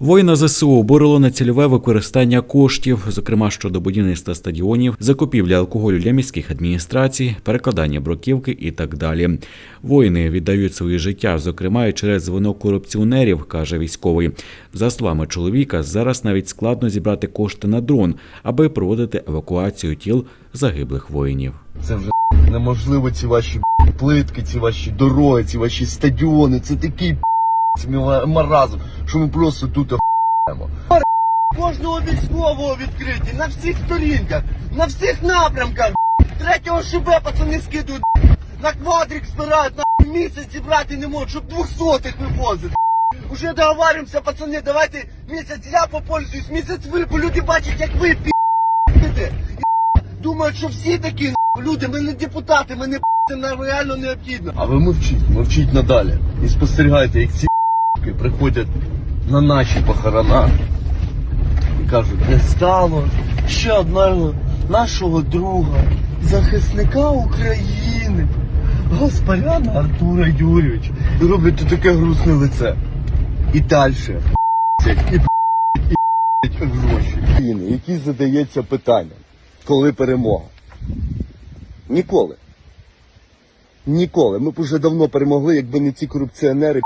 Воїна ЗСУ обурило нецільове використання коштів, зокрема щодо будівництва стадіонів, закупівлі алкоголю для міських адміністрацій, перекладання бруківки і так далі. Воїни віддають своє життя, зокрема і через вино корупціонерів, каже військовий. За словами чоловіка, зараз навіть складно зібрати кошти на дрон, аби проводити евакуацію тіл загиблих воїнів. Це вже неможливо ці ваші плитки, ці ваші дороги, ці ваші стадіони. Це такий ма- маразм, що ми просто тут охуємо. Кожного військового відкриті на всіх сторінках, на всіх напрямках. Третього ШБ пацани скидують. На квадрик збирають, на місяць зібрати не можуть, щоб двохсотих вивозити. Уже договариваемся, пацани, давайте місяць я попользуюсь, місяць ви, бо люди бачать, як ви пі***те. Думають, що всі такі люди, ми не депутати, ми не нам реально необхідно. А ви мовчіть, мовчіть надалі. І спостерігайте, як ці приходять на наші похорона і кажуть, не стало ще одного нашого друга, захисника України, Гаспаряна Артура Юрійовича. І роблять таке грустне лице. І далі. І і гроші. Які задається питання, коли перемога? Ніколи. Ніколи. Ми б уже давно перемогли, якби не ці корупціонери